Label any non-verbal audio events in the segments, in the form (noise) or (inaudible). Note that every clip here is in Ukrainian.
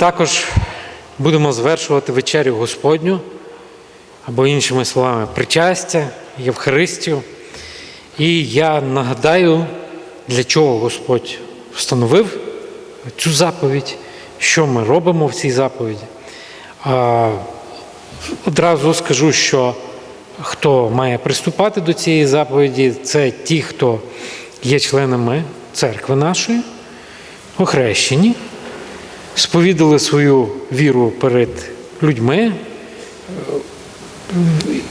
також будемо звершувати вечерю Господню, або іншими словами, причастя, Євхаристію. І я нагадаю, для чого Господь встановив цю заповідь, що ми робимо в цій заповіді. Одразу скажу, що хто має приступати до цієї заповіді, це ті, хто є членами церкви нашої, охрещені, сповідали свою віру перед людьми,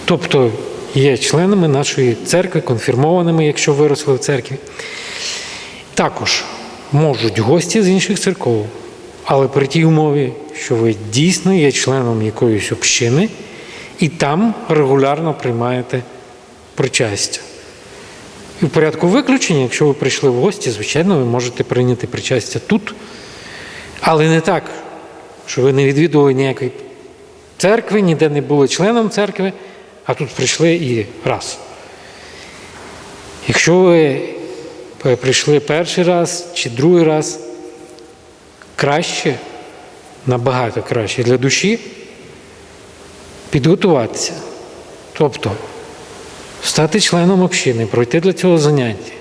тобто є членами нашої церкви, конфірмованими, якщо виросли в церкві. Також можуть гості з інших церков, але при тій умові, що ви дійсно є членом якоїсь общини і там регулярно приймаєте причастя. І в порядку виключення, якщо ви прийшли в гості, звичайно, ви можете прийняти причастя тут. Але не так, що ви не відвідували ніякої церкви, ніде не були членом церкви, а тут прийшли і раз. Якщо ви прийшли перший раз чи другий раз, краще, набагато краще для душі підготуватися. Тобто стати членом общини, пройти для цього заняття.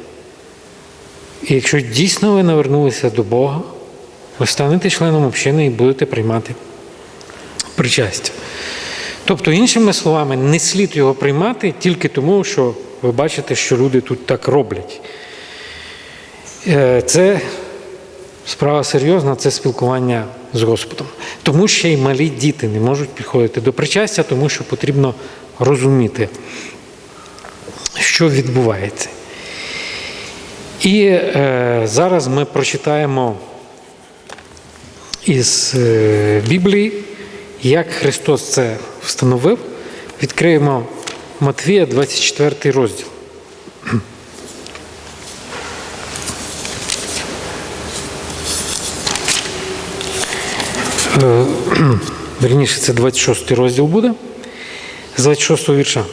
І якщо дійсно ви навернулися до Бога, ви станете членом общини і будете приймати причастя. Тобто, іншими словами, не слід його приймати тільки тому, що ви бачите, що люди тут так роблять. Е, Це справа серйозна, це спілкування з Господом. Тому ще й малі діти не можуть підходити до причастя, тому що потрібно розуміти, що відбувається. І е, зараз ми прочитаємо із е, Біблії, як Христос це встановив. Відкриємо Матвія, 24 розділ. Е, (clears throat) Вірніше, це 26 розділ буде, з 26 вірша.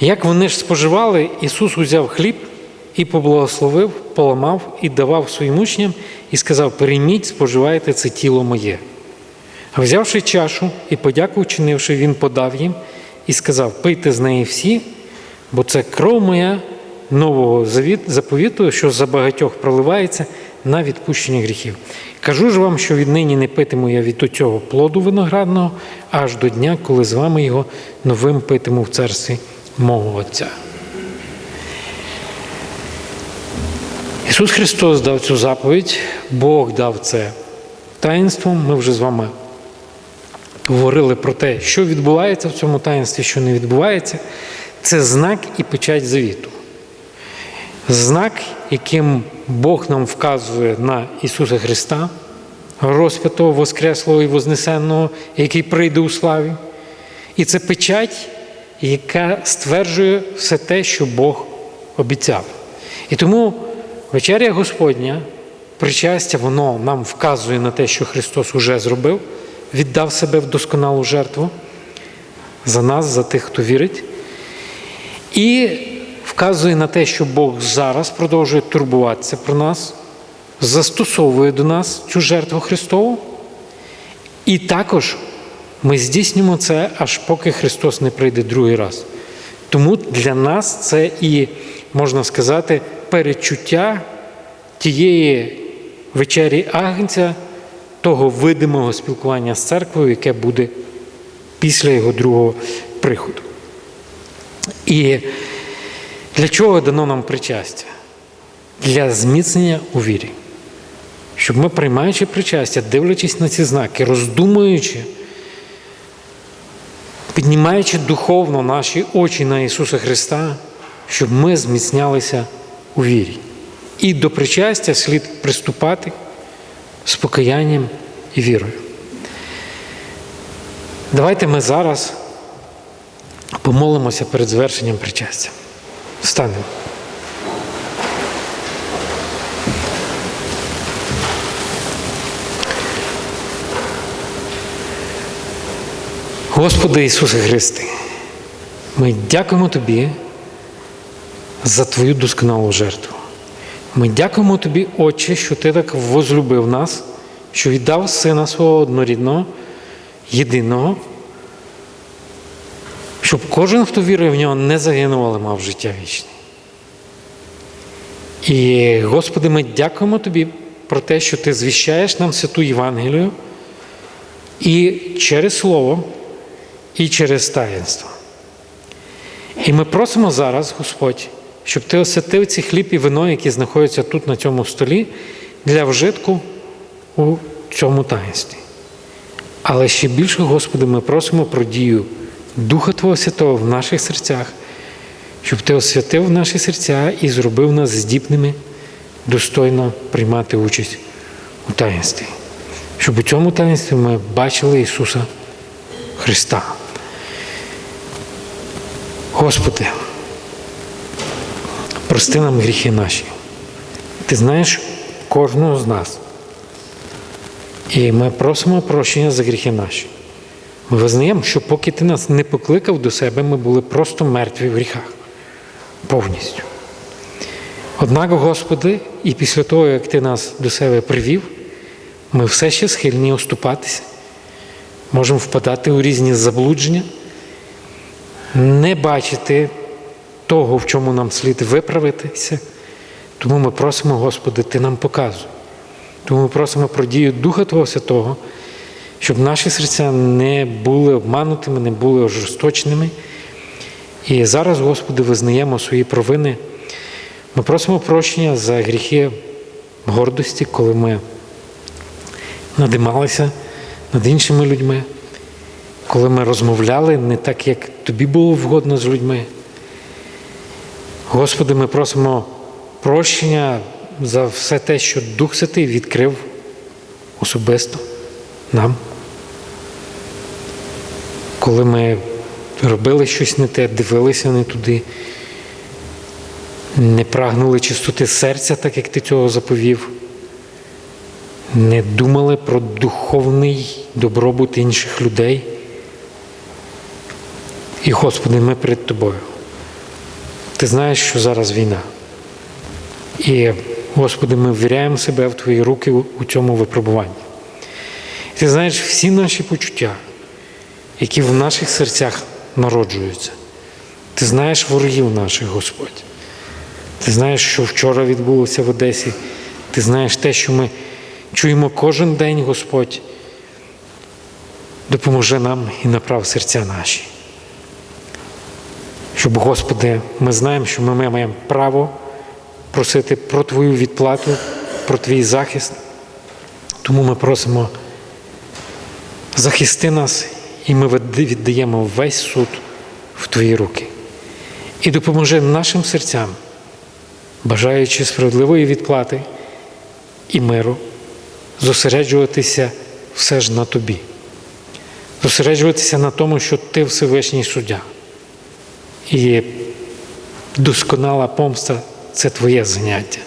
Як вони ж споживали, Ісус узяв хліб і поблагословив, поламав і давав своїм учням, і сказав: Перейміть, споживайте це тіло моє. А взявши чашу і подяку вчинивши, він подав їм і сказав: Пийте з неї всі, бо це кров моя нового заповіту, що за багатьох проливається на відпущення гріхів. Кажу ж вам, що віднині не питиму я від цього плоду виноградного аж до дня, коли з вами його новим питиму в царстві мого Отця. Ісус Христос дав цю заповідь, Бог дав це таїнством. Ми вже з вами говорили про те, що відбувається в цьому таїнстві, що не відбувається. Це знак і печать завіту. Знак, яким Бог нам вказує на Ісуса Христа, розп'ятого, Воскреслого і Вознесенного, який прийде у славі. І це печать, яка стверджує все те, що Бог обіцяв. І тому вечеря Господня, причастя, воно нам вказує на те, що Христос уже зробив, віддав себе в досконалу жертву за нас, за тих, хто вірить. І вказує на те, що Бог зараз продовжує турбуватися про нас, застосовує до нас цю жертву Христову. І також ми здійснюємо це, аж поки Христос не прийде другий раз. Тому для нас це і, можна сказати, перечуття тієї вечері Агнця, того видимого спілкування з церквою, яке буде після його другого приходу. І для чого дано нам причастя? Для зміцнення у вірі. Щоб ми, приймаючи причастя, дивлячись на ці знаки, роздумуючи, піднімаючи духовно наші очі на Ісуса Христа, щоб ми зміцнялися у вірі. І до причастя слід приступати з покаянням і вірою. Давайте ми зараз помолимося перед звершенням причастя. Встанемо. Господи Ісусе Христе, ми дякуємо Тобі за Твою досконалу жертву. Ми дякуємо Тобі, Отче, що Ти так возлюбив нас, що віддав Сина свого однорідного, єдиного, щоб кожен, хто вірує в нього, не загинув, але мав життя вічне. І, Господи, ми дякуємо Тобі про те, що Ти звіщаєш нам святу Євангелію і через Слово, і через таїнство. І ми просимо зараз, Господь, щоб Ти освятив ці хліб і вино, які знаходяться тут на цьому столі, для вжитку у цьому таїнстві. Але ще більше, Господи, ми просимо про дію Духа Твого Святого в наших серцях, щоб Ти освятив наші серця і зробив нас здібними достойно приймати участь у таїнстві. Щоб у цьому таїнстві ми бачили Ісуса Христа. Господи, прости нам гріхи наші. Ти знаєш кожного з нас. І ми просимо прощення за гріхи наші. Ми визнаємо, що поки ти нас не покликав до себе, ми були просто мертві в гріхах повністю. Однак, Господи, і після того, як Ти нас до себе привів, ми все ще схильні оступатися, можемо впадати у різні заблудження, не бачити того, в чому нам слід виправитися. Тому ми просимо, Господи, Ти нам показуй. Тому ми просимо про дію Духа Твого Святого, щоб наші серця не були обманутими, не були ожесточеними. І зараз, Господи, визнаємо свої провини. Ми просимо прощення за гріхи гордості, коли ми надималися над іншими людьми, коли ми розмовляли не так, як тобі було вгодно з людьми. Господи, ми просимо прощення за все те, що Дух Святий відкрив особисто нам. Коли ми робили щось не те, дивилися не туди, не прагнули чистоти серця, так як ти цього заповів, не думали про духовний добробут інших людей. І, Господи, ми перед Тобою. Ти знаєш, що зараз війна. І, Господи, ми ввіряємо себе в Твої руки у цьому випробуванні. Ти знаєш всі наші почуття, які в наших серцях народжуються. Ти знаєш ворогів наших, Господь. Ти знаєш, що вчора відбулося в Одесі. Ти знаєш те, що ми чуємо кожен день, Господь. Допоможи нам і направ серця наші. Щоб, Господи, ми знаємо, що ми маємо право просити про Твою відплату, про Твій захист. Тому ми просимо захисти нас, і ми віддаємо весь суд в Твої руки. І допоможи нашим серцям, бажаючи справедливої відплати і миру, зосереджуватися все ж на тобі, зосереджуватися на тому, що ти Всевишній суддя. І досконала помста це Твоє заняття.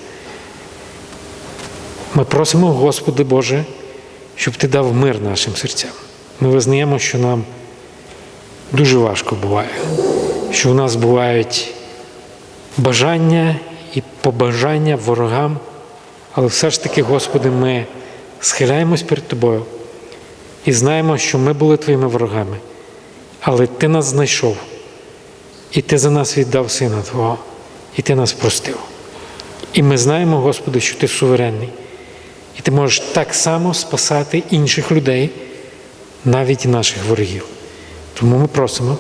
Ми просимо, Господи Боже, щоб Ти дав мир нашим серцям. Ми визнаємо, що нам дуже важко буває, що в нас бувають бажання і побажання ворогам, але все ж таки, Господи, ми схиляємось перед Тобою і знаємо, що ми були Твоїми ворогами, але Ти нас знайшов, і Ти за нас віддав Сина Твого, і Ти нас простив. І ми знаємо, Господи, що Ти суверенний, і Ти можеш так само спасати інших людей, навіть наших ворогів. Тому ми просимо,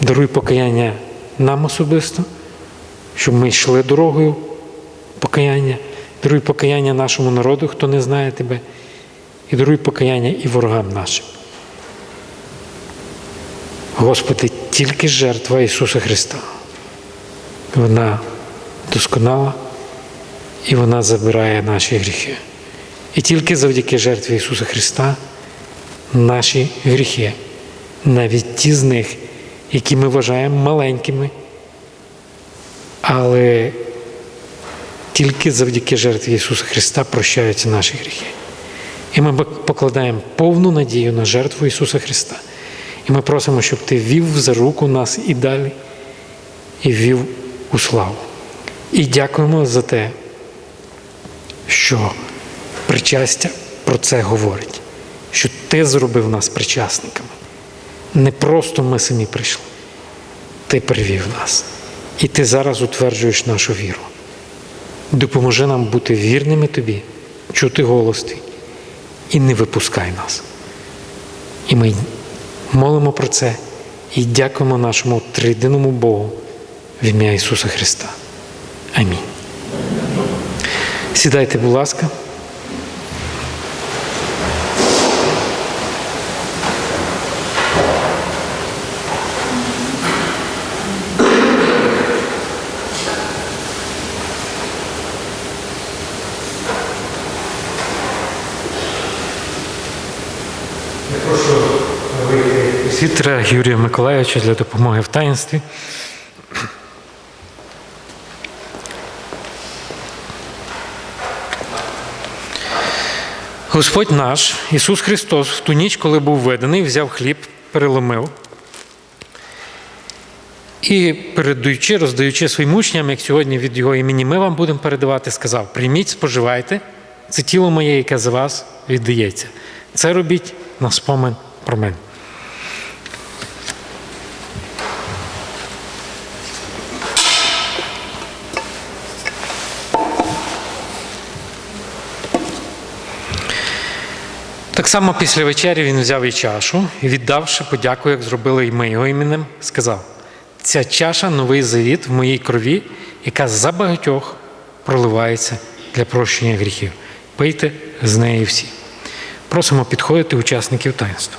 даруй покаяння нам особисто, щоб ми йшли дорогою покаяння, даруй покаяння нашому народу, хто не знає Тебе, і даруй покаяння і ворогам нашим. Господи, тільки жертва Ісуса Христа. Вона досконала і вона забирає наші гріхи. І тільки завдяки жертві Ісуса Христа наші гріхи, навіть ті з них, які ми вважаємо маленькими, але тільки завдяки жертві Ісуса Христа прощаються наші гріхи. І ми покладаємо повну надію на жертву Ісуса Христа. Ми просимо, щоб Ти вів за руку нас і далі, і вів у славу. І дякуємо за те, що причастя про це говорить, що ти зробив нас причасниками. Не просто ми самі прийшли. Ти привів нас. І ти зараз утверджуєш нашу віру. Допоможи нам бути вірними тобі, чути голос твій і не випускай нас. І ми молимо про це і дякуємо нашому тридиному Богу в ім'я Ісуса Христа. Амінь. Сідайте, будь ласка. Світера Юрія Миколайовича для допомоги в таїнстві. Господь наш, Ісус Христос, в ту ніч, коли був введений, взяв хліб, переломив і, передаючи, роздаючи своїм учням, як сьогодні від Його імені ми вам будемо передавати, сказав: прийміть, споживайте, це тіло моє, яке за вас віддається. Це робіть на спомин про мене. Само після вечері він взяв і чашу і, віддавши подяку, як зробили і ми його іменем, сказав: ця чаша новий завіт в моїй крові, яка за багатьох проливається для прощення гріхів. Пийте з неї всі. Просимо підходити учасників таїнства.